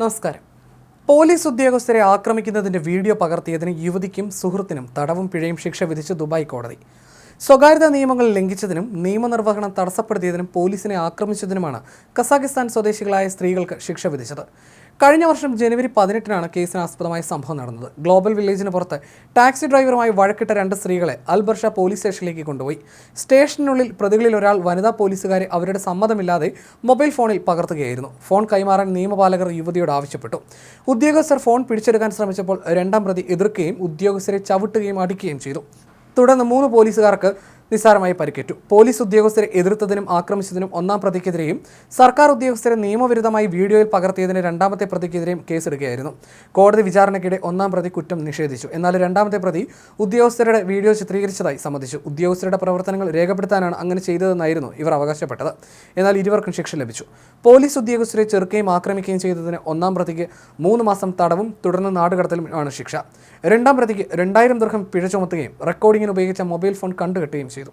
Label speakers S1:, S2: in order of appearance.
S1: നമസ്കാരം. പോലീസ് ഉദ്യോഗസ്ഥരെ ആക്രമിക്കുന്നതിന്റെ വീഡിയോ പകർത്തിയതിന് യുവതിക്കും സുഹൃത്തിനും തടവും പിഴയും ശിക്ഷ വിധിച്ച് ദുബായ് കോടതി. സ്വകാര്യതാ നിയമങ്ങൾ ലംഘിച്ചതിനും നിയമനിർവഹണം തടസ്സപ്പെടുത്തിയതിനും പോലീസിനെ ആക്രമിച്ചതിനുമാണ് കസാഖിസ്ഥാൻ സ്വദേശികളായ സ്ത്രീകൾക്ക് ശിക്ഷ വിധിച്ചത്. കഴിഞ്ഞ വർഷം ജനുവരി പതിനെട്ടിനാണ് കേസിന് ആസ്പദമായ സംഭവം നടന്നത്. ഗ്ലോബൽ വില്ലേജിന് പുറത്ത് ടാക്സി ഡ്രൈവറുമായി വഴക്കിട്ട രണ്ട് സ്ത്രീകളെ അൽബർഷ പോലീസ് സ്റ്റേഷനിലേക്ക് കൊണ്ടുപോയി. സ്റ്റേഷനുള്ളിൽ പ്രതികളിൽ ഒരാൾ വനിതാ പോലീസുകാരെ അവരുടെ സമ്മതമില്ലാതെ മൊബൈൽ ഫോണിൽ പകർത്തുകയായിരുന്നു. ഫോൺ കൈമാറാൻ നിയമപാലകർ യുവതിയോട് ആവശ്യപ്പെട്ടു. ഉദ്യോഗസ്ഥർ ഫോൺ പിടിച്ചെടുക്കാൻ ശ്രമിച്ചപ്പോൾ രണ്ടാം പ്രതി എതിർക്കുകയും ഉദ്യോഗസ്ഥരെ ചവിട്ടുകയും അടിക്കുകയും ചെയ്തു. തുടർന്ന് മൂന്ന് പോലീസുകാർക്ക് നിസ്സാരമായി പരിക്കേറ്റു. പോലീസ് ഉദ്യോഗസ്ഥരെ എതിർത്തതിനും ആക്രമിച്ചതിനും ഒന്നാം പ്രതിക്കെതിരെയും സർക്കാർ ഉദ്യോഗസ്ഥരെ നിയമവിരുദ്ധമായി വീഡിയോയിൽ പകർത്തിയതിന് രണ്ടാമത്തെ പ്രതിക്കെതിരെയും കേസെടുക്കുകയായിരുന്നു. കോടതി വിചാരണയ്ക്കിടെ ഒന്നാം പ്രതി കുറ്റം നിഷേധിച്ചു. എന്നാൽ രണ്ടാമത്തെ പ്രതി ഉദ്യോഗസ്ഥരുടെ വീഡിയോ ചിത്രീകരിച്ചതായി സമ്മതിച്ചു. ഉദ്യോഗസ്ഥരുടെ പ്രവർത്തനങ്ങൾ രേഖപ്പെടുത്താനാണ് അങ്ങനെ ചെയ്തതെന്നായിരുന്നു ഇവർ അവകാശപ്പെട്ടത്. എന്നാൽ ഇരുവർക്കും ശിക്ഷ ലഭിച്ചു. പോലീസ് ഉദ്യോഗസ്ഥരെ ചെറുക്കുകയും ആക്രമിക്കുകയും ചെയ്തതിന് ഒന്നാം പ്രതിക്ക് മൂന്ന് മാസം തടവും തുടർന്ന് നാടുകടത്തലുമാണ് ശിക്ഷ. രണ്ടാം പ്രതിക്ക് രണ്ടായിരം ദീർഘം പിഴ ചുമത്തുകയും റെക്കോർഡിങ്ങിന് ഉപയോഗിച്ച മൊബൈൽ ഫോൺ കണ്ടുകെട്ടുകയും ചെയ്തു.